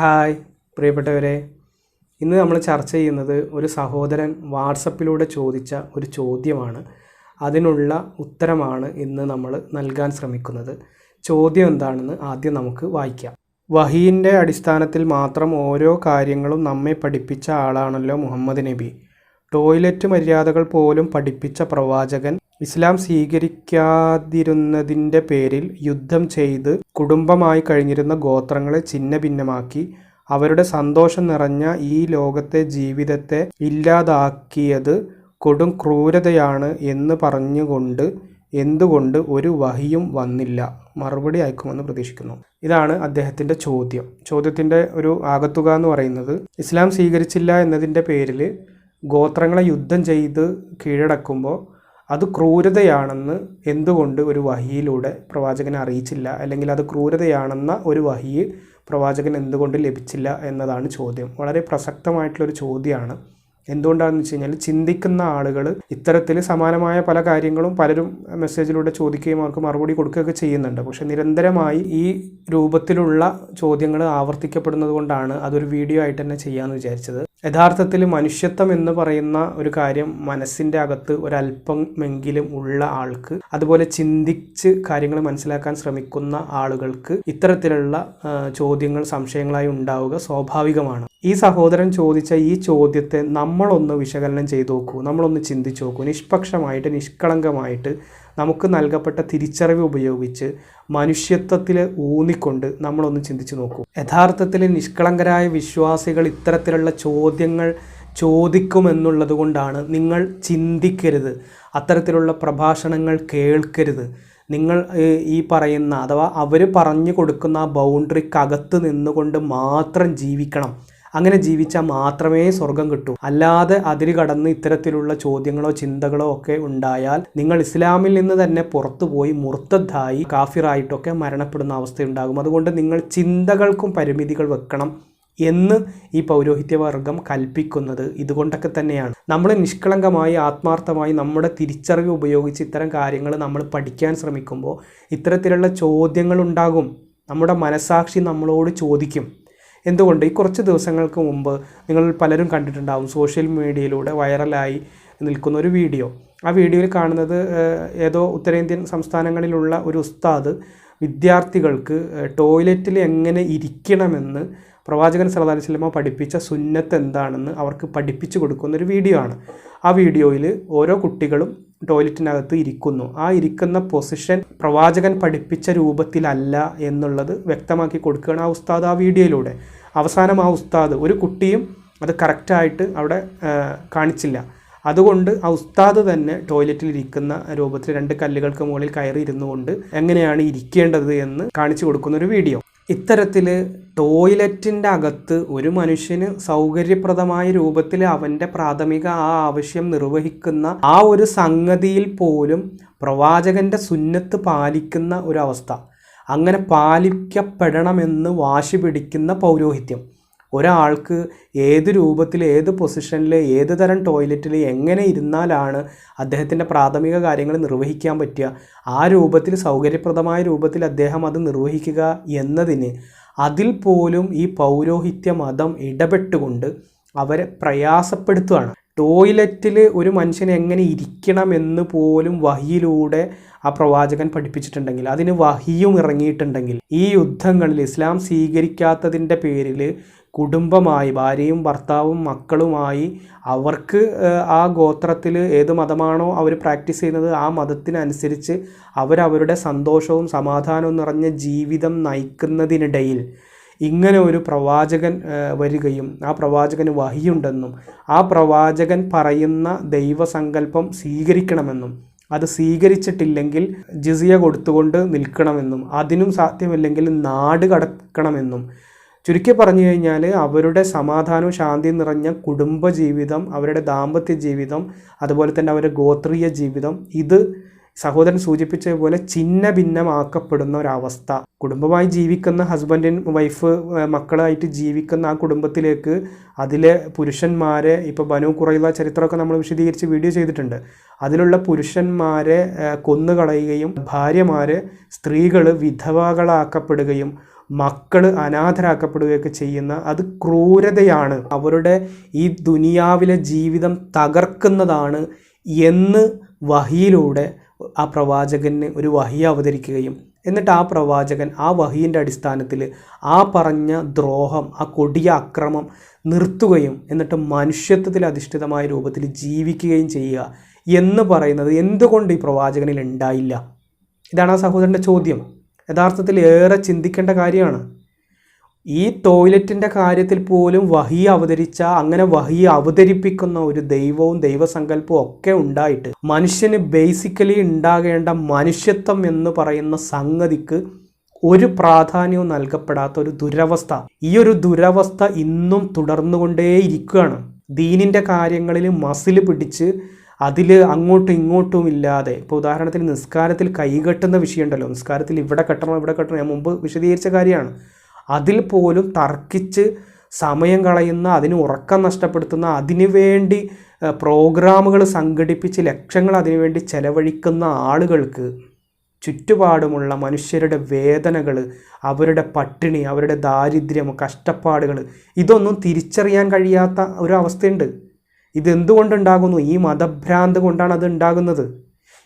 Hi പ്രിയപ്പെട്ടവരെ. ഇന്ന് നമ്മൾ ചർച്ച ചെയ്യുന്നത് ഒരു സഹോദരൻ വാട്സപ്പിലൂടെ ചോദിച്ച ഒരു ചോദ്യമാണ്. അതിനുള്ള ഉത്തരമാണ് ഇന്ന് നമ്മൾ നൽകാൻ ശ്രമിക്കുന്നത്. ചോദ്യം എന്താണെന്ന് ആദ്യം നമുക്ക് വായിക്കാം. വഹീന്റെ അടിസ്ഥാനത്തിൽ മാത്രം ഓരോ കാര്യങ്ങളും നമ്മെ പഠിപ്പിച്ച ആളാണല്ലോ മുഹമ്മദ് നബി. ടോയ്ലറ്റ് മര്യാദകൾ പോലും പഠിപ്പിച്ച പ്രവാചകൻ ഇസ്ലാം സ്വീകരിക്കാതിരുന്നതിന്റെ പേരിൽ യുദ്ധം ചെയ്ത് കുടുംബമായി കഴിഞ്ഞിരുന്ന ഗോത്രങ്ങളെ ചിന്ന ഭിന്നമാക്കി അവരുടെ സന്തോഷം നിറഞ്ഞ ഈ ലോകത്തെ ജീവിതത്തെ ഇല്ലാതാക്കിയത് കൊടും ക്രൂരതയാണ് എന്ന് പറഞ്ഞുകൊണ്ട് എന്തുകൊണ്ട് ഒരു വഹിയും വന്നില്ല. മറുപടി അയക്കുമെന്ന് പ്രതീക്ഷിക്കുന്നു. ഇതാണ് അദ്ദേഹത്തിന്റെ ചോദ്യം. ചോദ്യത്തിന്റെ ഒരു ആകത്തുക എന്ന് പറയുന്നത് ഇസ്ലാം സ്വീകരിച്ചില്ല എന്നതിന്റെ പേരിൽ ഗോത്രങ്ങളെ യുദ്ധം ചെയ്ത് കീഴടക്കുമ്പോൾ അത് ക്രൂരതയാണെന്ന് എന്തുകൊണ്ട് ഒരു വഹിയിലൂടെ പ്രവാചകനെ അറിയിച്ചില്ല? അല്ലെങ്കിൽ അത് ക്രൂരതയാണെന്ന ഒരു വഹിയിൽ പ്രവാചകൻ എന്തുകൊണ്ട് ലഭിച്ചില്ല എന്നതാണ് ചോദ്യം. വളരെ പ്രസക്തമായിട്ടുള്ളൊരു ചോദ്യമാണ്. എന്തുകൊണ്ടാണെന്ന് വെച്ച് കഴിഞ്ഞാൽ ചിന്തിക്കുന്ന ആളുകൾ ഇത്തരത്തിൽ സമാനമായ പല കാര്യങ്ങളും പലരും മെസ്സേജിലൂടെ ചോദിക്കുകയും അവർക്ക് മറുപടി കൊടുക്കുകയൊക്കെ ചെയ്യുന്നുണ്ട്. പക്ഷേ നിരന്തരമായി ഈ രൂപത്തിലുള്ള ചോദ്യങ്ങൾ ആവർത്തിക്കപ്പെടുന്നത് കൊണ്ടാണ് അതൊരു വീഡിയോ ആയിട്ട് തന്നെ ചെയ്യാമെന്ന് വിചാരിച്ചത്. യഥാർത്ഥത്തിൽ മനുഷ്യത്വം എന്ന് പറയുന്ന ഒരു കാര്യം മനസ്സിന്റെ അകത്ത് ഒരല്പമെങ്കിലും ഉള്ള ആൾക്ക് അതുപോലെ ചിന്തിച്ച് കാര്യങ്ങൾ മനസ്സിലാക്കാൻ ശ്രമിക്കുന്ന ആളുകൾക്ക് ഇത്തരത്തിലുള്ള ചോദ്യങ്ങൾ സംശയങ്ങളായി ഉണ്ടാവുക സ്വാഭാവികമാണ്. ഈ സഹോദരൻ ചോദിച്ച ഈ ചോദ്യത്തെ നമ്മളൊന്ന് വിശകലനം ചെയ്തു നോക്കൂ. നമ്മളൊന്ന് ചിന്തിച്ചു നോക്കൂ. നിഷ്പക്ഷമായിട്ട് നിഷ്കളങ്കമായിട്ട് നമുക്ക് നൽകപ്പെട്ട തിരിച്ചറിവ് ഉപയോഗിച്ച് മനുഷ്യത്വത്തിൽ ഊന്നിക്കൊണ്ട് നമ്മളൊന്ന് ചിന്തിച്ചു നോക്കൂ. യഥാർത്ഥത്തിൽ നിഷ്കളങ്കരായ വിശ്വാസികൾ ഇത്തരത്തിലുള്ള ചോദ്യങ്ങൾ ചോദിക്കുമെന്നുള്ളത് കൊണ്ടാണ് നിങ്ങൾ ചിന്തിക്കരുത്. അത്തരത്തിലുള്ള പ്രഭാഷണങ്ങൾ കേൾക്കരുത്. നിങ്ങൾ ഈ പറയുന്ന അഥവാ അവർ പറഞ്ഞു കൊടുക്കുന്ന ആ ബൗണ്ടറിക്കകത്ത് നിന്നുകൊണ്ട് മാത്രം ജീവിക്കണം. അങ്ങനെ ജീവിച്ചാൽ മാത്രമേ സ്വർഗം കിട്ടൂ. അല്ലാതെ അതിര് കടന്ന് ഇത്തരത്തിലുള്ള ചോദ്യങ്ങളോ ചിന്തകളോ ഒക്കെ ഉണ്ടായാൽ നിങ്ങൾ ഇസ്ലാമിൽ നിന്ന് തന്നെ പുറത്തുപോയി പോയി മുർത്തദ്ദായി കാഫിറായിട്ടൊക്കെ മരണപ്പെടുന്ന അവസ്ഥയുണ്ടാകും. അതുകൊണ്ട് നിങ്ങൾ ചിന്തകൾക്കും പരിമിതികൾ വെക്കണം എന്ന് ഈ പൗരോഹിത്യവർഗം കൽപ്പിക്കുന്നത് ഇതുകൊണ്ടൊക്കെ തന്നെയാണ്. നമ്മൾ നിഷ്കളങ്കമായി ആത്മാർത്ഥമായി നമ്മുടെ തിരിച്ചറിവ് ഉപയോഗിച്ച് ഇത്തരം കാര്യങ്ങൾ നമ്മൾ പഠിക്കാൻ ശ്രമിക്കുമ്പോൾ ഇത്തരത്തിലുള്ള ചോദ്യങ്ങളുണ്ടാകും നമ്മുടെ മനസാക്ഷി നമ്മളോട് ചോദിക്കും. എന്തുകൊണ്ട്? ഈ കുറച്ച് ദിവസങ്ങൾക്ക് മുമ്പ് നിങ്ങൾ പലരും കണ്ടിട്ടുണ്ടാവും സോഷ്യൽ മീഡിയയിലൂടെ വൈറലായി നിൽക്കുന്ന ഒരു വീഡിയോ. ആ വീഡിയോയിൽ കാണുന്നത് ഏതോ ഉത്തരേന്ത്യൻ സംസ്ഥാനങ്ങളിലുള്ള ഒരു ഉസ്താദ് വിദ്യാർത്ഥികൾക്ക് ടോയ്ലറ്റിൽ എങ്ങനെ ഇരിക്കണമെന്ന് പ്രവാചകൻ സല്ലല്ലാഹു അലൈഹി വസല്ലമ പഠിപ്പിച്ച സുന്നത്ത് എന്താണെന്ന് അവർക്ക് പഠിപ്പിച്ചു കൊടുക്കുന്ന ഒരു വീഡിയോ ആണ്. ആ വീഡിയോയിൽ ഓരോ കുട്ടികളും ടോയ്ലറ്റിനകത്ത് ഇരിക്കുന്നു. ആ ഇരിക്കുന്ന പൊസിഷൻ പ്രവാചകൻ പഠിപ്പിച്ച രൂപത്തിലല്ല എന്നുള്ളത് വ്യക്തമാക്കി കൊടുക്കുകയാണ് ആ ഉസ്താദ് ആ വീഡിയോയിലൂടെ അവസാനം ആ ഉസ്താദ് ഒരു കുട്ടിയും അത് കറക്റ്റായിട്ട് അവിടെ കാണിച്ചില്ല. അതുകൊണ്ട് ആ ഉസ്താദ് തന്നെ ടോയ്ലറ്റിൽ ഇരിക്കുന്ന രൂപത്തിൽ രണ്ട് കല്ലുകൾക്ക് മുകളിൽ കയറി ഇരുന്നുകൊണ്ട് എങ്ങനെയാണ് ഇരിക്കേണ്ടത് എന്ന് കാണിച്ചു കൊടുക്കുന്ന ഒരു വീഡിയോ ഇത്തരത്തിൽ ടോയ്ലറ്റിന്റെ അകത്ത് ഒരു മനുഷ്യന് സൗകര്യപ്രദമായ രൂപത്തിൽ അവന്റെ പ്രാഥമിക ആ ആവശ്യം നിർവഹിക്കുന്ന ആ ഒരു സംഗതിയിൽ പോലും പ്രവാചകന്റെ സുന്നത്ത് പാലിക്കുന്ന ഒരവസ്ഥ അങ്ങനെ പാലിക്കപ്പെടണമെന്ന് വാശി പിടിക്കുന്ന പൗരോഹിത്യം. ഒരാൾക്ക് ഏത് രൂപത്തിൽ ഏത് പൊസിഷനിൽ ഏത് തരം ടോയ്ലറ്റിൽ എങ്ങനെ ഇരുന്നാലാണ് അദ്ദേഹത്തിന്റെ പ്രാഥമിക കാര്യങ്ങൾ നിർവഹിക്കാൻ പറ്റുക? ആ രൂപത്തിൽ സൗകര്യപ്രദമായ രൂപത്തിൽ അദ്ദേഹം അത് നിർവഹിക്കുക എന്നതിന് അതിൽ പോലും ഈ പൗരോഹിത്യ മതം ഇടപെട്ടുകൊണ്ട് അവരെ പ്രയാസപ്പെടുത്തുകയാണ്. ടോയ്ലറ്റിൽ ഒരു മനുഷ്യൻ എങ്ങനെ ഇരിക്കണമെന്ന് പോലും വഹിയിലൂടെ ആ പ്രവാചകൻ പഠിപ്പിച്ചിട്ടുണ്ടെങ്കിൽ അതിന് വഹിയും ഇറങ്ങിയിട്ടുണ്ടെങ്കിൽ ഈ യുദ്ധങ്ങളിൽ ഇസ്ലാം സ്വീകരിക്കാത്തതിന്റെ പേരിൽ കുടുംബമായി ഭാര്യയും ഭർത്താവും മക്കളുമായി അവർക്ക് ആ ഗോത്രത്തിൽ ഏത് മതമാണോ അവർ പ്രാക്ടീസ് ചെയ്യുന്നത് ആ മതത്തിനനുസരിച്ച് അവരവരുടെ സന്തോഷവും സമാധാനവും നിറഞ്ഞ ജീവിതം നയിക്കുന്നതിനിടയിൽ ഇങ്ങനെ ഒരു പ്രവാചകൻ വരികയും ആ പ്രവാചകന് വഹിയുണ്ടെന്നും ആ പ്രവാചകൻ പറയുന്ന ദൈവസങ്കല്പം സ്വീകരിക്കണമെന്നും അത് സ്വീകരിച്ചിട്ടില്ലെങ്കിൽ ജിസിയ കൊടുത്തുകൊണ്ട് നിൽക്കണമെന്നും അതിനും സാധ്യമല്ലെങ്കിൽ നാട് കടക്കണമെന്നും ചുരുക്കി പറഞ്ഞു കഴിഞ്ഞാൽ അവരുടെ സമാധാനവും ശാന്തിയും നിറഞ്ഞ കുടുംബ ജീവിതം അവരുടെ ദാമ്പത്യ ജീവിതം അതുപോലെ തന്നെ അവരുടെ ഗോത്രീയ ജീവിതം ഇത് സഹോദരൻ സൂചിപ്പിച്ച പോലെ ചിന്ന ഭിന്നമാക്കപ്പെടുന്ന ഒരവസ്ഥ. കുടുംബമായി ജീവിക്കുന്ന ഹസ്ബൻഡിൻ വൈഫ് മക്കളായിട്ട് ജീവിക്കുന്ന ആ കുടുംബത്തിലേക്ക് അതിലെ പുരുഷന്മാരെ ഇപ്പോൾ ബനു കുറയുന്ന ചരിത്രമൊക്കെ നമ്മൾ വിശദീകരിച്ച് വീഡിയോ ചെയ്തിട്ടുണ്ട്. അതിലുള്ള പുരുഷന്മാരെ കൊന്നുകളയുകയും ഭാര്യമാരെ സ്ത്രീകൾ വിധവകളാക്കപ്പെടുകയും മക്കൾ അനാഥരാക്കപ്പെടുകയൊക്കെ ചെയ്യുന്ന അത് ക്രൂരതയാണ്. അവരുടെ ഈ ദുനിയാവിലെ ജീവിതം തകർക്കുന്നതാണ് എന്ന് വഹിയിലൂടെ ആ പ്രവാചകന് ഒരു വഹി അവതരിക്കുകയും എന്നിട്ട് ആ പ്രവാചകൻ ആ വഹീന്റെ അടിസ്ഥാനത്തിൽ ആ പറഞ്ഞ ദ്രോഹം ആ കൊടിയ അക്രമം നിർത്തുകയും എന്നിട്ട് മനുഷ്യത്വത്തിൽ അധിഷ്ഠിതമായ രൂപത്തിൽ ജീവിക്കുകയും ചെയ്യുക എന്ന് പറയുന്നത് എന്തുകൊണ്ട് ഈ പ്രവാചകനിൽ ഉണ്ടായില്ല? ഇതാണ് ആ സഹോദരന്റെ ചോദ്യം. യഥാർത്ഥത്തിൽ ഏറെ ചിന്തിക്കേണ്ട കാര്യമാണ്. ഈ ടോയ്ലറ്റിന്റെ കാര്യത്തിൽ പോലും വഹി അവതരിച്ച അങ്ങനെ വഹി അവതരിപ്പിക്കുന്ന ഒരു ദൈവവും ദൈവസങ്കല്പവും ഒക്കെ ഉണ്ടായിട്ട് മനുഷ്യന് ബേസിക്കലി ഉണ്ടാകേണ്ട മനുഷ്യത്വം എന്ന് പറയുന്ന സംഗതിക്ക് ഒരു പ്രാധാന്യവും നൽകപ്പെടാത്ത ഒരു ദുരവസ്ഥ. ഈ ഒരു ദുരവസ്ഥ ഇന്നും തുടർന്നുകൊണ്ടേയിരിക്കുകയാണ്. ദീനിന്റെ കാര്യങ്ങളിൽ മസിൽ പിടിച്ച് അതിൽ അങ്ങോട്ടും ഇങ്ങോട്ടും ഇല്ലാതെ. ഇപ്പോൾ ഉദാഹരണത്തിന് നിസ്കാരത്തിൽ കൈകെട്ടുന്ന വിഷയമുണ്ടല്ലോ. നിസ്കാരത്തിൽ ഇവിടെ കെട്ടണം ഇവിടെ കെട്ടണം. ഞാൻ മുമ്പ് വിശദീകരിച്ച കാര്യമാണ്. അതിൽ പോലും തർക്കിച്ച് സമയം കളയുന്ന അതിന് ഉറക്കം നഷ്ടപ്പെടുത്തുന്ന അതിനുവേണ്ടി പ്രോഗ്രാമുകൾ സംഘടിപ്പിച്ച് ലക്ഷങ്ങൾ അതിനുവേണ്ടി ചെലവഴിക്കുന്ന ആളുകൾക്ക് ചുറ്റുപാടുമുള്ള മനുഷ്യരുടെ വേദനകൾ അവരുടെ പട്ടിണി അവരുടെ ദാരിദ്ര്യം കഷ്ടപ്പാടുകൾ ഇതൊന്നും തിരിച്ചറിയാൻ കഴിയാത്ത ഒരു അവസ്ഥയുണ്ട്. ഇതെന്തുകൊണ്ടുണ്ടാകുന്നു? ഈ മതഭ്രാന്ത് കൊണ്ടാണ് അത് ഉണ്ടാകുന്നത്.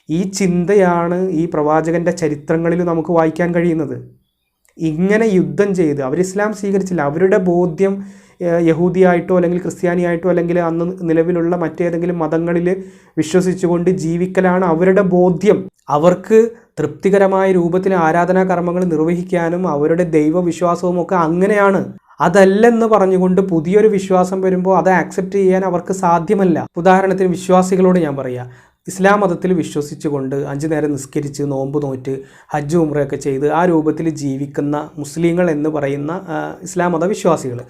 ഈ ചിന്തയാണ് ഈ പ്രവാചകന്റെ ചരിത്രങ്ങളിൽ നമുക്ക് വായിക്കാൻ കഴിയുന്നത്. ഇങ്ങനെ യുദ്ധം ചെയ്ത് അവർ ഇസ്ലാം സ്വീകരിച്ചില്ല. അവരുടെ ബോധ്യം യഹൂദിയായിട്ടോ അല്ലെങ്കിൽ ക്രിസ്ത്യാനിയായിട്ടോ അല്ലെങ്കിൽ അന്ന് നിലവിലുള്ള മറ്റേതെങ്കിലും മതങ്ങളിൽ വിശ്വസിച്ചുകൊണ്ട് ജീവിക്കലാണ് അവരുടെ ബോധ്യം. അവർക്ക് തൃപ്തികരമായ രൂപത്തിൽ ആരാധനാ കർമ്മങ്ങൾ നിർവഹിക്കാനും അവരുടെ ദൈവവിശ്വാസവും ഒക്കെ അങ്ങനെയാണ്. അതല്ലെന്ന് പറഞ്ഞുകൊണ്ട് പുതിയൊരു വിശ്വാസം വരുമ്പോൾ അത് ആക്സെപ്റ്റ് ചെയ്യാൻ അവർക്ക് സാധ്യമല്ല. ഉദാഹരണത്തിന് വിശ്വാസികളോട് ഞാൻ പറയാം ഇസ്ലാം മതത്തിൽ വിശ്വസിച്ചുകൊണ്ട് അഞ്ചു നേരം നിസ്കരിച്ച് നോമ്പ് നോറ്റ് ഹജ്ജ് ഉമ്രയൊക്കെ ചെയ്ത് ആ രൂപത്തിൽ ജീവിക്കുന്ന മുസ്ലിങ്ങൾ എന്ന് പറയുന്ന ഇസ്ലാം മത വിശ്വാസികൾ.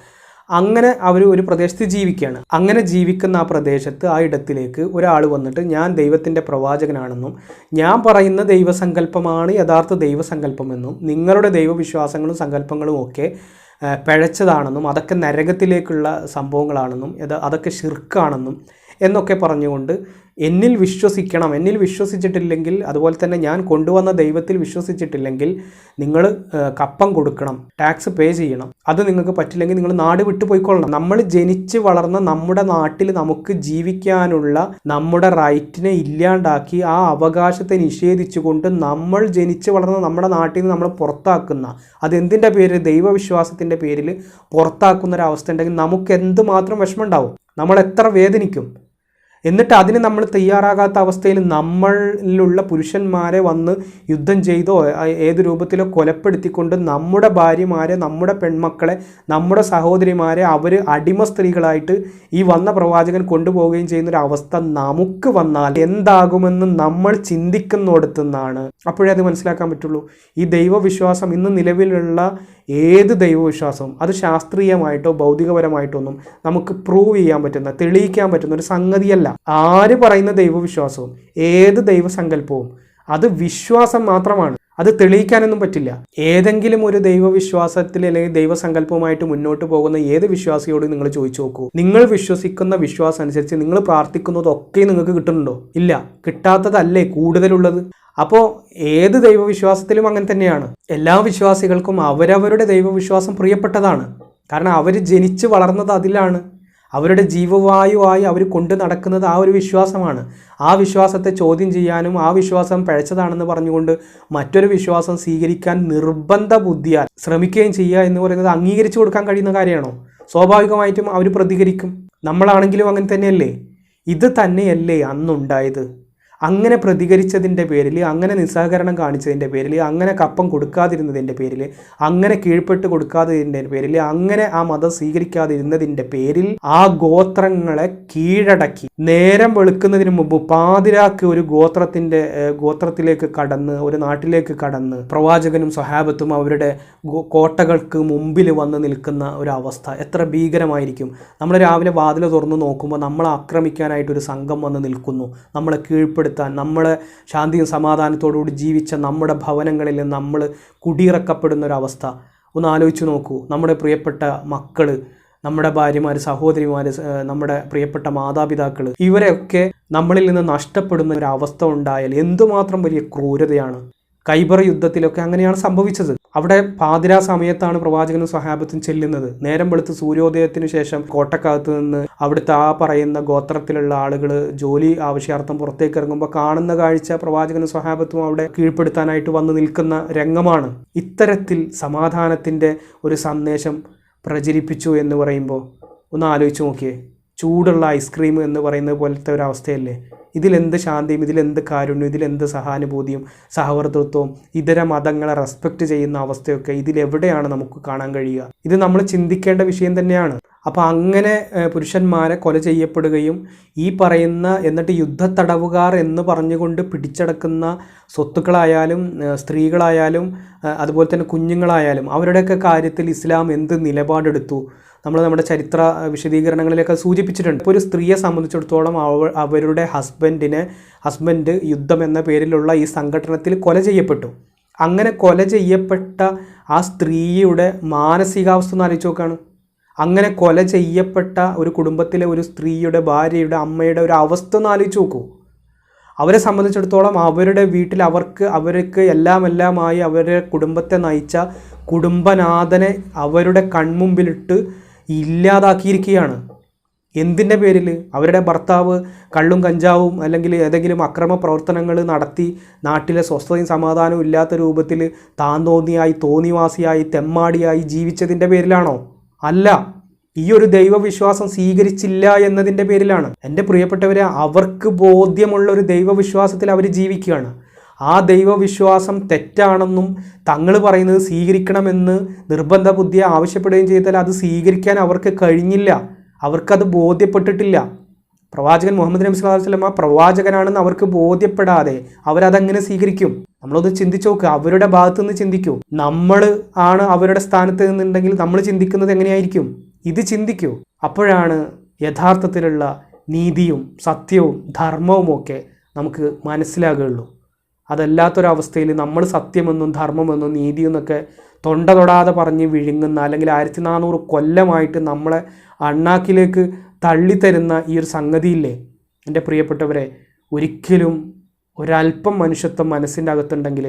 അങ്ങനെ അവർ ഒരു പ്രദേശത്ത് ജീവിക്കുകയാണ് അങ്ങനെ ജീവിക്കുന്ന ആ പ്രദേശത്ത് ആ ഇടത്തിലേക്ക് ഒരാൾ വന്നിട്ട് ഞാൻ ദൈവത്തിന്റെ പ്രവാചകനാണെന്നും ഞാൻ പറയുന്ന ദൈവസങ്കല്പമാണ് യഥാർത്ഥ ദൈവസങ്കല്പമെന്നും നിങ്ങളുടെ ദൈവവിശ്വാസങ്ങളും സങ്കല്പങ്ങളും ഒക്കെ പിഴച്ചതാണെന്നും അതൊക്കെ നരകത്തിലേക്കുള്ള സംഭവങ്ങളാണെന്നും അതൊക്കെ ഷിർക്കാണെന്നും എന്നൊക്കെ പറഞ്ഞുകൊണ്ട് എന്നിൽ വിശ്വസിക്കണം. എന്നിൽ വിശ്വസിച്ചിട്ടില്ലെങ്കിൽ അതുപോലെ തന്നെ ഞാൻ കൊണ്ടുവന്ന ദൈവത്തിൽ വിശ്വസിച്ചിട്ടില്ലെങ്കിൽ നിങ്ങൾ കപ്പം കൊടുക്കണം. ടാക്സ് പേ ചെയ്യണം. അത് നിങ്ങൾക്ക് പറ്റില്ലെങ്കിൽ നിങ്ങൾ നാട് വിട്ടു പോയിക്കൊള്ളണം. നമ്മൾ ജനിച്ച് വളർന്ന നമ്മുടെ നാട്ടിൽ നമുക്ക് ജീവിക്കാനുള്ള നമ്മുടെ റൈറ്റിനെ ഇല്ലാണ്ടാക്കി ആ അവകാശത്തെ നിഷേധിച്ചുകൊണ്ട് നമ്മൾ ജനിച്ച് വളർന്ന നമ്മുടെ നാട്ടിൽ നിന്ന് നമ്മൾ പുറത്താക്കുന്ന അതെന്തിന്റെ പേരിൽ? ദൈവവിശ്വാസത്തിന്റെ പേരിൽ പുറത്താക്കുന്ന ഒരു അവസ്ഥ ഉണ്ടെങ്കിൽ നമുക്ക് എന്തുമാത്രം വിഷമം ഉണ്ടാവും? നമ്മൾ എത്ര വേദനിക്കും? എന്നിട്ട് അതിന് നമ്മൾ തയ്യാറാകാത്ത അവസ്ഥയിൽ നമ്മളിലുള്ള പുരുഷന്മാരെ വന്ന് യുദ്ധം ചെയ്തോ ഏത് രൂപത്തിലോ കൊലപ്പെടുത്തിക്കൊണ്ട് നമ്മുടെ ഭാര്യമാരെ നമ്മുടെ പെൺമക്കളെ നമ്മുടെ സഹോദരിമാരെ അവർ അടിമ സ്ത്രീകളായിട്ട് ഈ വന്ന പ്രവാചകൻ കൊണ്ടുപോവുകയും ചെയ്യുന്ന ഒരു അവസ്ഥ നമുക്ക് വന്നാൽ എന്താകുമെന്ന് നമ്മൾ ചിന്തിക്കുന്നിടത്തുനിന്നാണ് അപ്പോഴേ അത് മനസ്സിലാക്കാൻ പറ്റുള്ളൂ. ഈ ദൈവവിശ്വാസം ഇന്ന് നിലവിലുള്ള ഏത് ദൈവവിശ്വാസവും അത് ശാസ്ത്രീയമായിട്ടോ ഭൗതികപരമായിട്ടോ ഒന്നും നമുക്ക് പ്രൂവ് ചെയ്യാൻ പറ്റുന്ന തെളിയിക്കാൻ പറ്റുന്ന ഒരു സംഗതിയല്ല. ആര് പറയുന്ന ദൈവവിശ്വാസവും ഏത് ദൈവസങ്കല്പവും അത് വിശ്വാസം മാത്രമാണ്. അത് തെളിയിക്കാനൊന്നും പറ്റില്ല. ഏതെങ്കിലും ഒരു ദൈവവിശ്വാസത്തിൽ അല്ലെങ്കിൽ ദൈവസങ്കല്പവുമായിട്ട് മുന്നോട്ട് പോകുന്ന ഏത് വിശ്വാസിയോട് നിങ്ങൾ ചോദിച്ചു നോക്കൂ. നിങ്ങൾ വിശ്വസിക്കുന്ന വിശ്വാസം അനുസരിച്ച് നിങ്ങൾ പ്രാർത്ഥിക്കുന്നതൊക്കെ നിങ്ങൾക്ക് കിട്ടുന്നുണ്ടോ? ഇല്ല. കിട്ടാത്തതല്ലേ കൂടുതലുള്ളത്? അപ്പോൾ ഏത് ദൈവവിശ്വാസത്തിലും അങ്ങനെ തന്നെയാണ്. എല്ലാ വിശ്വാസികൾക്കും അവരവരുടെ ദൈവവിശ്വാസം പ്രിയപ്പെട്ടതാണ്. കാരണം അവർ ജനിച്ച് വളർന്നത് അതിലാണ്. അവരുടെ ജീവവായുവായി അവർ കൊണ്ടു നടക്കുന്നത് ആ ഒരു വിശ്വാസമാണ്. ആ വിശ്വാസത്തെ ചോദ്യം ചെയ്യാനും ആ വിശ്വാസം പഴച്ചതാണെന്ന് പറഞ്ഞുകൊണ്ട് മറ്റൊരു വിശ്വാസം സ്വീകരിക്കാൻ നിർബന്ധ ബുദ്ധിയാൽ ശ്രമിക്കുകയും ചെയ്യുക എന്ന് പറയുന്നത് അംഗീകരിച്ചു കൊടുക്കാൻ കഴിയുന്ന കാര്യമാണോ? സ്വാഭാവികമായിട്ടും അവർ പ്രതികരിക്കും. നമ്മളാണെങ്കിലും അങ്ങനെ തന്നെയല്ലേ? ഇത് തന്നെയല്ലേ അന്നുണ്ടായത്? അങ്ങനെ പ്രതികരിച്ചതിന്റെ പേരിൽ അങ്ങനെ നിസ്സഹകരണം കാണിച്ചതിന്റെ പേരിൽ അങ്ങനെ കപ്പം കൊടുക്കാതിരുന്നതിന്റെ പേരിൽ അങ്ങനെ കീഴ്പ്പെട്ട് കൊടുക്കാതിരുന്നതിന്റെ പേരിൽ അങ്ങനെ ആ മതം സ്വീകരിക്കാതിരുന്നതിന്റെ പേരിൽ ആ ഗോത്രങ്ങളെ കീഴടക്കി. നേരം വെളുക്കുന്നതിന് മുമ്പ് പാതിരാക്ക് ഒരു ഗോത്രത്തിന്റെ ഗോത്രത്തിലേക്ക് കടന്ന് ഒരു നാട്ടിലേക്ക് കടന്ന് പ്രവാചകനും സ്വഹാബത്തും അവരുടെ കോട്ടകൾക്ക് മുമ്പിൽ വന്ന് നിൽക്കുന്ന ഒരു അവസ്ഥ എത്ര ഭീകരമായിരിക്കും. നമ്മൾ രാവിലെ വാതിൽ തുറന്ന് നോക്കുമ്പോൾ നമ്മളെ ആക്രമിക്കാനായിട്ട് ഒരു സംഘം വന്ന് നിൽക്കുന്നു. നമ്മളെ കീഴ്പ്പെടുത്തി രക്ഷപ്പെടുത്താൻ നമ്മളെ ശാന്തിയും സമാധാനത്തോടുകൂടി ജീവിച്ച നമ്മുടെ ഭവനങ്ങളിൽ നമ്മൾ കുടിയിറക്കപ്പെടുന്ന ഒരവസ്ഥ ഒന്ന് ആലോചിച്ച് നോക്കൂ. നമ്മുടെ പ്രിയപ്പെട്ട മക്കൾ നമ്മുടെ ഭാര്യമാർ സഹോദരിമാർ നമ്മുടെ പ്രിയപ്പെട്ട മാതാപിതാക്കൾ ഇവരെയൊക്കെ നമ്മളിൽ നിന്ന് നഷ്ടപ്പെടുന്ന ഒരു അവസ്ഥ ഉണ്ടായാൽ എന്തുമാത്രം വലിയ ക്രൂരതയാണ്. കൈബർ യുദ്ധത്തിലൊക്കെ അങ്ങനെയാണ് സംഭവിച്ചത്. അവിടെ പാതിരാ സമയത്താണ് പ്രവാചകനും സഹാബത്തും ചെല്ലുന്നത്. നേരം വെളുത്ത് സൂര്യോദയത്തിന് ശേഷം കോട്ടക്കകത്ത് നിന്ന് അവിടുത്തെ ആ പറയുന്ന ഗോത്രത്തിലുള്ള ആളുകൾ ജോലി ആവശ്യാർത്ഥം പുറത്തേക്ക് ഇറങ്ങുമ്പോൾ കാണുന്ന കാഴ്ച പ്രവാചകനും സഹാബത്തും അവിടെ കീഴ്പ്പെടുത്താനായിട്ട് വന്ന് നിൽക്കുന്ന രംഗമാണ്. ഇത്തരത്തിൽ സമാധാനത്തിന്റെ ഒരു സന്ദേശം പ്രചരിപ്പിച്ചു എന്ന് പറയുമ്പോൾ ഒന്ന് ആലോചിച്ച് നോക്കിയേ. ചൂടുള്ള ഐസ്ക്രീം എന്ന് പറയുന്നത് പോലത്തെ ഒരു അവസ്ഥയല്ലേ? ഇതിലെന്ത് ശാന്തിയും ഇതിലെന്ത് കാരുണ്യം ഇതിലെന്ത് സഹാനുഭൂതിയും സഹവർത്തൃത്വവും ഇതര മതങ്ങളെ റെസ്പെക്റ്റ് ചെയ്യുന്ന അവസ്ഥയൊക്കെ ഇതിലെവിടെയാണ് നമുക്ക് കാണാൻ കഴിയുക? ഇത് നമ്മൾ ചിന്തിക്കേണ്ട വിഷയം തന്നെയാണ്. അപ്പോൾ അങ്ങനെ പുരുഷന്മാരെ കൊല ചെയ്യപ്പെടുകയും ഈ പറയുന്ന എന്നിട്ട് യുദ്ധ തടവുകാർ എന്ന് പറഞ്ഞുകൊണ്ട് പിടിച്ചടക്കുന്ന സ്വത്തുക്കളായാലും സ്ത്രീകളായാലും അതുപോലെ തന്നെ കുഞ്ഞുങ്ങളായാലും അവരുടെയൊക്കെ കാര്യത്തിൽ ഇസ്ലാം എന്ത് നിലപാടെടുത്തു? നമ്മൾ നമ്മുടെ ചരിത്ര വിശദീകരണങ്ങളിലൊക്കെ സൂചിപ്പിച്ചിട്ടുണ്ട്. ഇപ്പോൾ ഒരു സ്ത്രീയെ സംബന്ധിച്ചിടത്തോളം അവ അവരുടെ ഹസ്ബൻഡിനെ ഹസ്ബൻഡ് യുദ്ധം എന്ന പേരിലുള്ള ഈ സംഘടനത്തിൽ കൊല ചെയ്യപ്പെട്ടു. അങ്ങനെ കൊല ചെയ്യപ്പെട്ട ആ സ്ത്രീയുടെ മാനസികാവസ്ഥ ഒന്ന് ആലോചിച്ച് നോക്കാണ്. അങ്ങനെ കൊല ചെയ്യപ്പെട്ട ഒരു കുടുംബത്തിലെ ഒരു സ്ത്രീയുടെ ഭാര്യയുടെ അമ്മയുടെ ഒരു അവസ്ഥ ഒന്ന് ആലോചിച്ച് നോക്കൂ. അവരെ സംബന്ധിച്ചിടത്തോളം അവരുടെ വീട്ടിൽ അവർക്ക് അവർക്ക് എല്ലാം എല്ലാമായി അവരുടെ കുടുംബത്തെ നയിച്ച കുടുംബനാഥനെ അവരുടെ കൺമുമ്പിലിട്ട് ഇല്ലാതാക്കിയിരിക്കുകയാണ്. എന്തിന്റെ പേരിൽ അവരുടെ ഭർത്താവ് കള്ളും കഞ്ചാവും അല്ലെങ്കിൽ ഏതെങ്കിലും അക്രമ പ്രവർത്തനങ്ങൾ നടത്തി നാട്ടിലെ സ്വസ്ഥതയും സമാധാനവും ഇല്ലാത്ത രൂപത്തിൽ താൻ തോന്നിയായി തോന്നിവാസിയായി തെമ്മാടിയായി ജീവിച്ചതിന്റെ പേരിലാണോ? അല്ല. ഈ ഒരു ദൈവവിശ്വാസം സ്വീകരിച്ചില്ല എന്നതിന്റെ പേരിലാണ്. എന്റെ പ്രിയപ്പെട്ടവരെ അവർക്ക് ബോധ്യമുള്ള ഒരു ദൈവവിശ്വാസത്തിൽ അവർ ജീവിക്കുകയാണ്. ആ ദൈവവിശ്വാസം തെറ്റാണെന്നും തങ്ങൾ പറയുന്നത് സ്വീകരിക്കണമെന്ന് നിർബന്ധ ബുദ്ധിയെ ആവശ്യപ്പെടുകയും ചെയ്താൽ അത് സ്വീകരിക്കാൻ അവർക്ക് കഴിഞ്ഞില്ല. അവർക്കത് ബോധ്യപ്പെട്ടിട്ടില്ല. പ്രവാചകൻ മുഹമ്മദ് നബി വസല്ലം ആ പ്രവാചകനാണെന്ന് അവർക്ക് ബോധ്യപ്പെടാതെ അവരതങ്ങനെ സ്വീകരിക്കും. നമ്മളൊന്ന് ചിന്തിച്ചു നോക്കുക അവരുടെ ഭാഗത്തു നിന്ന് ചിന്തിക്കൂ. നമ്മൾ ആണ് അവരുടെ സ്ഥാനത്ത് നിന്നുണ്ടെങ്കിൽ നമ്മൾ ചിന്തിക്കുന്നത് എങ്ങനെയായിരിക്കും? ഇത് ചിന്തിക്കൂ. അപ്പോഴാണ് യഥാർത്ഥത്തിലുള്ള നീതിയും സത്യവും ധർമ്മവും ഒക്കെ നമുക്ക് മനസ്സിലാകുകയുള്ളൂ. അതല്ലാത്തൊരവസ്ഥയിൽ നമ്മൾ സത്യമെന്നും ധർമ്മമെന്നും നീതിയെന്നൊക്കെ തൊണ്ട തൊടാതെ പറഞ്ഞ് വിഴുങ്ങുന്ന അല്ലെങ്കിൽ ആയിരത്തി നാനൂറ് കൊല്ലമായിട്ട് നമ്മളെ അണ്ണാക്കിലേക്ക് തള്ളിത്തരുന്ന ഈ ഒരു സംഗതിയില്ലേ? എന്റെ പ്രിയപ്പെട്ടവരെ ഒരിക്കലും ഒരല്പം മനുഷ്യത്വം മനസ്സിന്റെ അകത്തുണ്ടെങ്കിൽ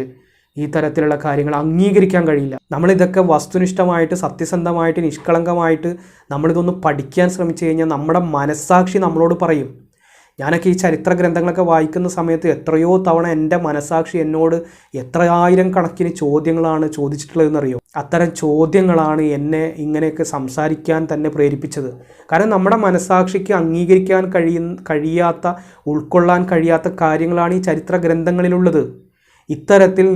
ഈ തരത്തിലുള്ള കാര്യങ്ങൾ അംഗീകരിക്കാൻ കഴിയില്ല. നമ്മളിതൊക്കെ വസ്തുനിഷ്ഠമായിട്ട് സത്യസന്ധമായിട്ട് നിഷ്കളങ്കമായിട്ട് നമ്മളിതൊന്ന് പഠിക്കാൻ ശ്രമിച്ചു കഴിഞ്ഞാൽ നമ്മുടെ മനസ്സാക്ഷി നമ്മളോട് പറയും. ഞാനൊക്കെ ഈ ചരിത്ര ഗ്രന്ഥങ്ങളൊക്കെ വായിക്കുന്ന സമയത്ത് എത്രയോ തവണ എന്റെ മനസാക്ഷി എന്നോട് എത്രയായിരം കണക്കിന് ചോദ്യങ്ങളാണ് ചോദിച്ചിട്ടുള്ളതെന്നറിയോ? അത്തരം ചോദ്യങ്ങളാണ് എന്നെ ഇങ്ങനെയൊക്കെ സംസാരിക്കാൻ തന്നെ പ്രേരിപ്പിച്ചത്. കാരണം നമ്മുടെ മനസാക്ഷിക്ക് അംഗീകരിക്കാൻ കഴിയ കഴിയാത്ത ഉൾക്കൊള്ളാൻ കഴിയാത്ത കാര്യങ്ങളാണ് ഈ ചരിത്ര ഗ്രന്ഥങ്ങളിലുള്ളത് ഇത്തരത്തിൽ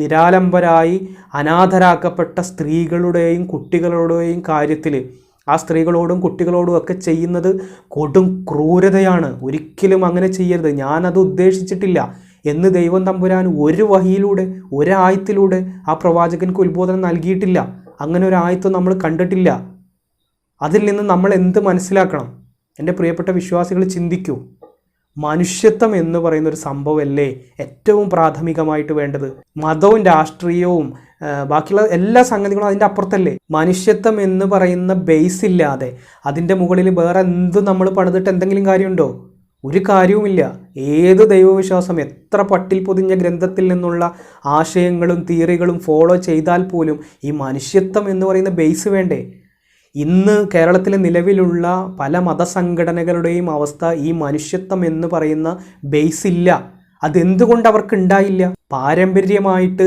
നിരാലംബരായി അനാഥരാക്കപ്പെട്ട സ്ത്രീകളുടെയും കുട്ടികളുടെയും കാര്യത്തിൽ ആ സ്ത്രീകളോടും കുട്ടികളോടും ഒക്കെ ചെയ്യുന്നത് കൊടും ക്രൂരതയാണ്. ഒരിക്കലും അങ്ങനെ ചെയ്യരുത്. ഞാനത് ഉദ്ദേശിച്ചിട്ടില്ല. എന്ന് ദൈവം തമ്പുരാൻ ഒരു വഹിയിലൂടെ ഒരായത്തിലൂടെ ആ പ്രവാചകൻക്ക് ഉത്ബോധനം നൽകിയിട്ടില്ല. അങ്ങനെ ഒരു ആയത്വം നമ്മൾ കണ്ടിട്ടില്ല. അതിൽ നിന്ന് നമ്മൾ എന്ത് മനസ്സിലാക്കണം? എന്റെ പ്രിയപ്പെട്ട വിശ്വാസികൾ ചിന്തിക്കൂ. മനുഷ്യത്വം എന്ന് പറയുന്ന ഒരു സംഭവമല്ലേ ഏറ്റവും പ്രാഥമികമായിട്ട് വേണ്ടത്? മതവും രാഷ്ട്രീയവും ബാക്കിയുള്ള എല്ലാ സംഗതികളും അതിന്റെ അപ്പുറത്തല്ലേ? മനുഷ്യത്വം എന്ന് പറയുന്ന ബേസ് ഇല്ലാതെ അതിന്റെ മുകളിൽ വേറെ എന്ത് നമ്മൾ പണിതിട്ട് എന്തെങ്കിലും കാര്യമുണ്ടോ? ഒരു കാര്യവുമില്ല. ഏത് ദൈവവിശ്വാസം എത്ര പട്ടിൽ പൊതിഞ്ഞ ഗ്രന്ഥത്തിൽ നിന്നുള്ള ആശയങ്ങളും തിയറികളും ഫോളോ ചെയ്താൽ പോലും ഈ മനുഷ്യത്വം എന്ന് പറയുന്ന ബേസ് വേണ്ടേ? ഇന്ന് കേരളത്തിലെ നിലവിലുള്ള പല മതസംഘടനകളുടെയും അവസ്ഥ ഈ മനുഷ്യത്വം എന്ന് പറയുന്ന ബേസ് ഇല്ല. അതെന്തുകൊണ്ട് അവർക്ക് ഉണ്ടായില്ല പാരമ്പര്യമായിട്ട്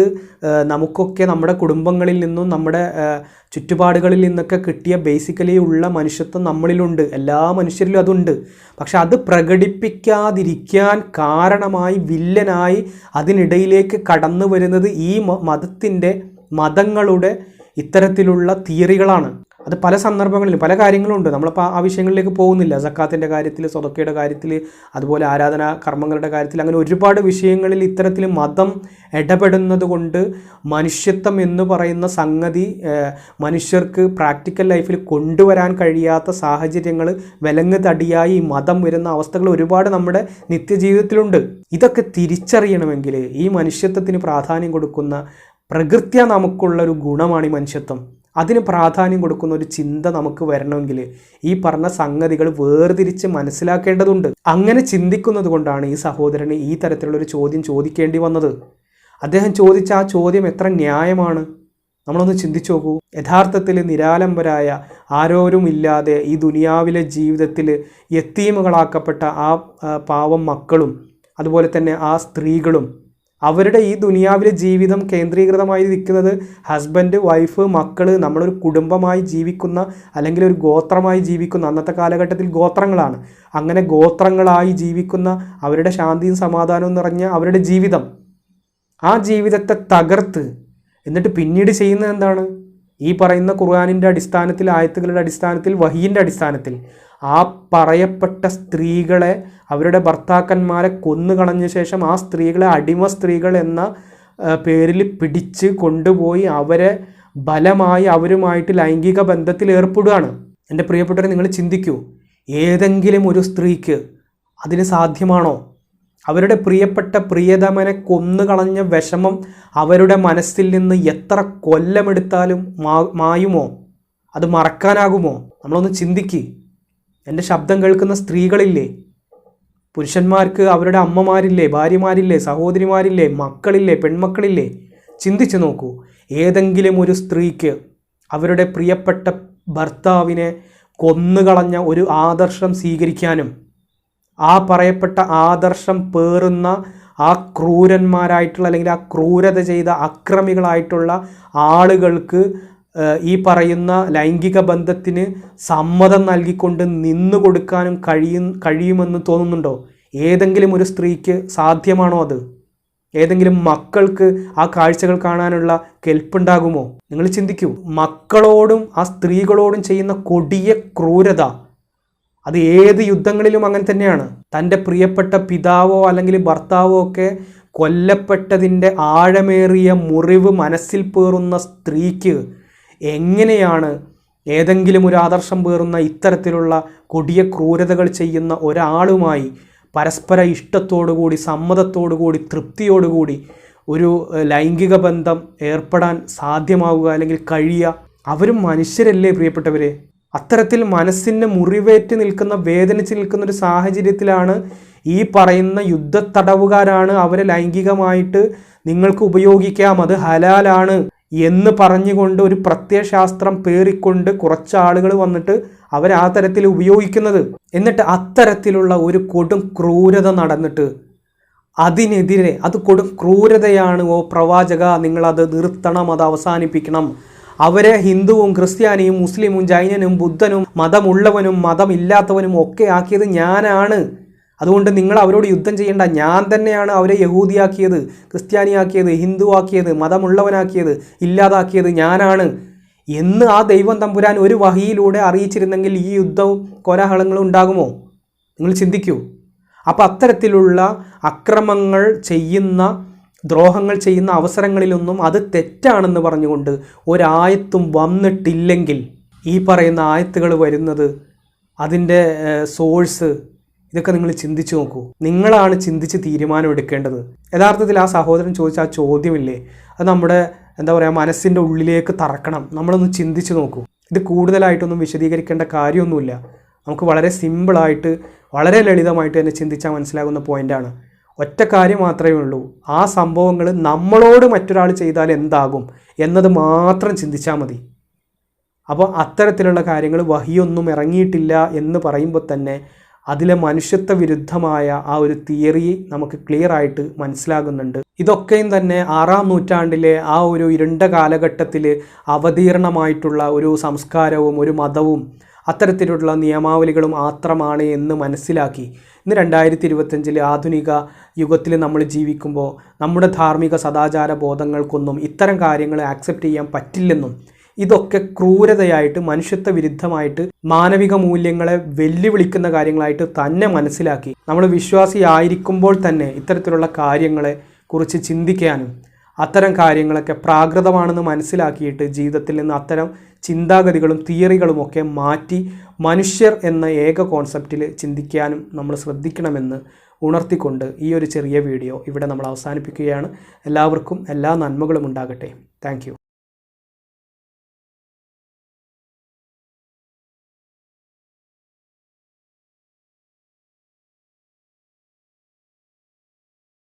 നമുക്കൊക്കെ നമ്മുടെ കുടുംബങ്ങളിൽ നിന്നും നമ്മുടെ ചുറ്റുപാടുകളിൽ നിന്നൊക്കെ കിട്ടിയ ബേസിക്കലി ഉള്ള മനുഷ്യത്വം നമ്മളിലുണ്ട്. എല്ലാ മനുഷ്യരിലും അതുണ്ട്. പക്ഷെ അത് പ്രകടിപ്പിക്കാതിരിക്കാൻ കാരണമായി വില്ലനായി അതിനിടയിലേക്ക് കടന്നു വരുന്നത് ഈ മതത്തിന്റെ മതങ്ങളുടെ ഇത്തരത്തിലുള്ള തിയറികളാണ്. അത് പല സന്ദർഭങ്ങളിലും പല കാര്യങ്ങളും ഉണ്ട് നമ്മളിപ്പോൾ ആ വിഷയങ്ങളിലേക്ക് പോകുന്നില്ല. സക്കാത്തിന്റെ കാര്യത്തിൽ സ്വതക്കയുടെ കാര്യത്തിൽ അതുപോലെ ആരാധനാ കർമ്മങ്ങളുടെ കാര്യത്തിൽ അങ്ങനെ ഒരുപാട് വിഷയങ്ങളിൽ ഇത്തരത്തിൽ മതം ഇടപെടുന്നത് കൊണ്ട് മനുഷ്യത്വം എന്ന് പറയുന്ന സംഗതി മനുഷ്യർക്ക് പ്രാക്ടിക്കൽ ലൈഫിൽ കൊണ്ടുവരാൻ കഴിയാത്ത സാഹചര്യങ്ങൾ വിലങ്ങ് തടിയായി മതം വരുന്ന അവസ്ഥകൾ ഒരുപാട് നമ്മുടെ നിത്യജീവിതത്തിലുണ്ട്. ഇതൊക്കെ തിരിച്ചറിയണമെങ്കിൽ ഈ മനുഷ്യത്വത്തിന് പ്രാധാന്യം കൊടുക്കുന്ന പ്രകൃത്യ നമുക്കുള്ള ഒരു ഗുണമാണ് ഈ മനുഷ്യത്വം. അതിന് പ്രാധാന്യം കൊടുക്കുന്ന ഒരു ചിന്ത നമുക്ക് വരണമെങ്കിൽ ഈ പറഞ്ഞ സംഗതികൾ വേർതിരിച്ച് മനസ്സിലാക്കേണ്ടതുണ്ട്. അങ്ങനെ ചിന്തിക്കുന്നത് കൊണ്ടാണ് ഈ സഹോദരന് ഈ തരത്തിലുള്ള ഒരു ചോദ്യം ചോദിക്കേണ്ടി വന്നത്. അദ്ദേഹം ചോദിച്ച ആ ചോദ്യം എത്ര ന്യായമാണ്? നമ്മളൊന്ന് ചിന്തിച്ചു നോക്കൂ. യഥാർത്ഥത്തിൽ നിരാലംബരായ ആരോരുമില്ലാതെ ഈ ദുനിയാവിലെ ജീവിതത്തിൽ എത്തീമുകളാക്കപ്പെട്ട ആ പാവം മക്കളും അതുപോലെ തന്നെ ആ സ്ത്രീകളും അവരുടെ ഈ ദുനിയാവിലെ ജീവിതം കേന്ദ്രീകൃതമായി നിൽക്കുന്നത് ഹസ്ബൻഡ് വൈഫ് മക്കൾ നമ്മളൊരു കുടുംബമായി ജീവിക്കുന്ന അല്ലെങ്കിൽ ഒരു ഗോത്രമായി ജീവിക്കുന്ന അന്നത്തെ കാലഘട്ടത്തിൽ ഗോത്രങ്ങളാണ്. അങ്ങനെ ഗോത്രങ്ങളായി ജീവിക്കുന്ന അവരുടെ ശാന്തിയും സമാധാനവും നിറഞ്ഞ അവരുടെ ജീവിതം. ആ ജീവിതത്തെ തകർത്ത് എന്നിട്ട് പിന്നീട് ചെയ്യുന്നത് എന്താണ്? ഈ പറയുന്ന ഖുർആാനിന്റെ അടിസ്ഥാനത്തിൽ ആയത്തുകളുടെ അടിസ്ഥാനത്തിൽ വഹീന്റെ അടിസ്ഥാനത്തിൽ. ആ പറയപ്പെട്ട സ്ത്രീകളെ അവരുടെ ഭർത്താക്കന്മാരെ കൊന്നുകളഞ്ഞ ശേഷം ആ സ്ത്രീകളെ അടിമ സ്ത്രീകൾ എന്ന പേരിൽ പിടിച്ച് കൊണ്ടുപോയി അവരെ ബലമായി അവരുമായിട്ട് ലൈംഗിക ബന്ധത്തിൽ ഏർപ്പെടുകയാണ്. എന്റെ പ്രിയപ്പെട്ടവരെ നിങ്ങൾ ചിന്തിക്കൂ ഏതെങ്കിലും ഒരു സ്ത്രീക്ക് അതിന് സാധ്യമാണോ? അവരുടെ പ്രിയപ്പെട്ട പ്രിയതമനെ കൊന്നുകളഞ്ഞ വിഷമം അവരുടെ മനസ്സിൽ നിന്ന് എത്ര കൊല്ലമെടുത്താലും മാ മായുമോ? അത് മറക്കാനാകുമോ? നമ്മളൊന്ന് ചിന്തിക്ക്. എന്റെ ശബ്ദം കേൾക്കുന്ന സ്ത്രീകളില്ലേ? പുരുഷന്മാർക്ക് അവരുടെ അമ്മമാരില്ലേ ഭാര്യമാരില്ലേ സഹോദരിമാരില്ലേ മക്കളില്ലേ പെൺമക്കളില്ലേ? ചിന്തിച്ചു നോക്കൂ. ഏതെങ്കിലും ഒരു സ്ത്രീക്ക് അവരുടെ പ്രിയപ്പെട്ട ഭർത്താവിനെ കൊന്നുകളഞ്ഞ ഒരു ആദർശം സ്വീകരിക്കാനും ആ പറയപ്പെട്ട ആദർശം പേറുന്ന ആ ക്രൂരന്മാരായിട്ടുള്ള അല്ലെങ്കിൽ ആ ക്രൂരത ചെയ്ത അക്രമികളായിട്ടുള്ള ആളുകൾക്ക് ഈ പറയുന്ന ലൈംഗിക ബന്ധത്തിന് സമ്മതം നൽകിക്കൊണ്ട് നിന്നു കൊടുക്കാനും കഴിയും കഴിയുമെന്ന് തോന്നുന്നുണ്ടോ? ഏതെങ്കിലും ഒരു സ്ത്രീക്ക് സാധ്യമാണോ അത്? ഏതെങ്കിലും മക്കൾക്ക് ആ കാഴ്ചകൾ കാണാനുള്ള കെൽപ്പുണ്ടാകുമോ? നിങ്ങൾ ചിന്തിക്കൂ. മക്കളോടും ആ സ്ത്രീകളോടും ചെയ്യുന്ന കൊടിയ ക്രൂരത അത് ഏത് യുദ്ധങ്ങളിലും അങ്ങനെ തന്നെയാണ്. തന്റെ പ്രിയപ്പെട്ട പിതാവോ അല്ലെങ്കിൽ ഭർത്താവോ ഒക്കെ കൊല്ലപ്പെട്ടതിന്റെ ആഴമേറിയ മുറിവ് മനസ്സിൽ പേറുന്ന സ്ത്രീക്ക് എങ്ങനെയാണ് ഏതെങ്കിലും ഒരു ആദർശം പേറുന്ന ഇത്തരത്തിലുള്ള കൊടിയ ക്രൂരതകൾ ചെയ്യുന്ന ഒരാളുമായി പരസ്പര ഇഷ്ടത്തോടുകൂടി സമ്മതത്തോടുകൂടി തൃപ്തിയോടുകൂടി ഒരു ലൈംഗിക ബന്ധം ഏർപ്പെടാൻ സാധ്യമാവുക അല്ലെങ്കിൽ കഴിയുക. അവരും മനുഷ്യരല്ലേ പ്രിയപ്പെട്ടവരെ? അത്തരത്തിൽ മനസ്സിന് മുറിവേറ്റ് നിൽക്കുന്ന വേദനിച്ച് നിൽക്കുന്ന ഒരു സാഹചര്യത്തിലാണ് ഈ പറയുന്ന യുദ്ധ തടവുകാരാണ് അവരെ ലൈംഗികമായിട്ട് നിങ്ങൾക്ക് ഉപയോഗിക്കാം. അത് ഹലാലാണ്. എന്ന് പറഞ്ഞുകൊണ്ട് ഒരു പ്രത്യയശാസ്ത്രം പേറിക്കൊണ്ട് കുറച്ച് ആളുകൾ വന്നിട്ട് അവർ ആ തരത്തിൽ ഉപയോഗിക്കുന്നത്. എന്നിട്ട് അത്തരത്തിലുള്ള ഒരു കൊടും ക്രൂരത നടന്നിട്ട് അതിനെതിരെ അത് കൊടും ക്രൂരതയാണ് ഓ പ്രവാചക നിങ്ങളത് നിർത്തണം അത് അവസാനിപ്പിക്കണം. അവരെ ഹിന്ദുവും ക്രിസ്ത്യാനിയും മുസ്ലിമും ജൈനനും ബുദ്ധനും മതമുള്ളവനും മതമില്ലാത്തവനും ഒക്കെ ആക്കിയത് ഞാനാണ്. അതുകൊണ്ട് നിങ്ങൾ അവരോട് യുദ്ധം ചെയ്യേണ്ട. ഞാൻ തന്നെയാണ് അവരെ യഹൂദിയാക്കിയത് ക്രിസ്ത്യാനിയാക്കിയത് ഹിന്ദുവാക്കിയത് മതമുള്ളവനാക്കിയത് ഇല്ലാതാക്കിയത് ഞാനാണ് എന്ന് ആ ദൈവം തമ്പുരാൻ ഒരു വഹിയിലൂടെ അറിയിച്ചിരുന്നെങ്കിൽ ഈ യുദ്ധവും കോലാഹലങ്ങളും ഉണ്ടാകുമോ? നിങ്ങൾ ചിന്തിക്കൂ. അപ്പോൾ അത്തരത്തിലുള്ള അക്രമങ്ങൾ ചെയ്യുന്ന ദ്രോഹങ്ങൾ ചെയ്യുന്ന അവസരങ്ങളിലൊന്നും അത് തെറ്റാണെന്ന് പറഞ്ഞുകൊണ്ട് ഒരായത്തും വന്നിട്ടില്ലെങ്കിൽ ഈ പറയുന്ന ആയത്തുകൾ വരുന്നത് അതിന്റെ സോഴ്സ് ഇതൊക്കെ നിങ്ങൾ ചിന്തിച്ചു നോക്കൂ. നിങ്ങളാണ് ചിന്തിച്ച് തീരുമാനം എടുക്കേണ്ടത്. യഥാർത്ഥത്തിൽ ആ സഹോദരൻ ചോദിച്ച ആ ചോദ്യമില്ലേ? അത് നമ്മുടെ എന്താ പറയുക മനസ്സിന്റെ ഉള്ളിലേക്ക് തറക്കണം. നമ്മളൊന്ന് ചിന്തിച്ചു നോക്കൂ. ഇത് കൂടുതലായിട്ടൊന്നും വിശദീകരിക്കേണ്ട കാര്യമൊന്നുമില്ല. നമുക്ക് വളരെ സിമ്പിളായിട്ട് വളരെ ലളിതമായിട്ട് തന്നെ ചിന്തിച്ചാൽ മനസ്സിലാകുന്ന പോയിന്റാണ് ഒറ്റ കാര്യം മാത്രമേ ഉള്ളൂ. ആ സംഭവങ്ങൾ നമ്മളോട് മറ്റൊരാൾ ചെയ്താൽ എന്താകും എന്നത് മാത്രം ചിന്തിച്ചാൽ മതി. അപ്പോൾ അത്തരത്തിലുള്ള കാര്യങ്ങൾ വഹിയൊന്നും ഇറങ്ങിയിട്ടില്ല എന്ന് പറയുമ്പോൾ തന്നെ അതിലെ മനുഷ്യത്വ വിരുദ്ധമായ ആ ഒരു തിയറി നമുക്ക് ക്ലിയർ ആയിട്ട് മനസ്സിലാകുന്നുണ്ട്. ഇതൊക്കെയും തന്നെ ആറാം നൂറ്റാണ്ടിലെ ആ ഒരു ഇരുണ്ട കാലഘട്ടത്തിൽ അവതീർണമായിട്ടുള്ള ഒരു സംസ്കാരവും ഒരു മതവും അത്തരത്തിലുള്ള നിയമാവലികളും മാത്രമാണ് എന്ന് മനസ്സിലാക്കി. ഇന്ന് രണ്ടായിരത്തി ഇരുപത്തഞ്ചിൽ ആധുനിക യുഗത്തിൽ നമ്മൾ ജീവിക്കുമ്പോൾ നമ്മുടെ ധാർമ്മിക സദാചാര ബോധങ്ങൾക്കൊന്നും ഇത്തരം കാര്യങ്ങൾ ആക്സെപ്റ്റ് ചെയ്യാൻ പറ്റില്ലെന്നും ഇതൊക്കെ ക്രൂരതയായിട്ട് മനുഷ്യത്വ വിരുദ്ധമായിട്ട് മാനവിക മൂല്യങ്ങളെ വെല്ലുവിളിക്കുന്ന കാര്യങ്ങളായിട്ട് തന്നെ മനസ്സിലാക്കി. നമ്മൾ വിശ്വാസിയായിരിക്കുമ്പോൾ തന്നെ ഇത്തരത്തിലുള്ള കാര്യങ്ങളെ കുറിച്ച് ചിന്തിക്കാനും അത്തരം കാര്യങ്ങളൊക്കെ പ്രാകൃതമാണെന്ന് മനസ്സിലാക്കിയിട്ട് ജീവിതത്തിൽ നിന്ന് അത്തരം ചിന്താഗതികളും തിയറികളും ഒക്കെ മാറ്റി മനുഷ്യർ എന്ന ഏക കോൺസെപ്റ്റിൽ ചിന്തിക്കാനും നമ്മൾ ശ്രദ്ധിക്കണമെന്ന് ഉണർത്തിക്കൊണ്ട് ഈ ഒരു ചെറിയ വീഡിയോ ഇവിടെ നമ്മൾ അവസാനിപ്പിക്കുകയാണ്. എല്ലാവർക്കും എല്ലാ നന്മകളും ഉണ്ടാകട്ടെ. താങ്ക്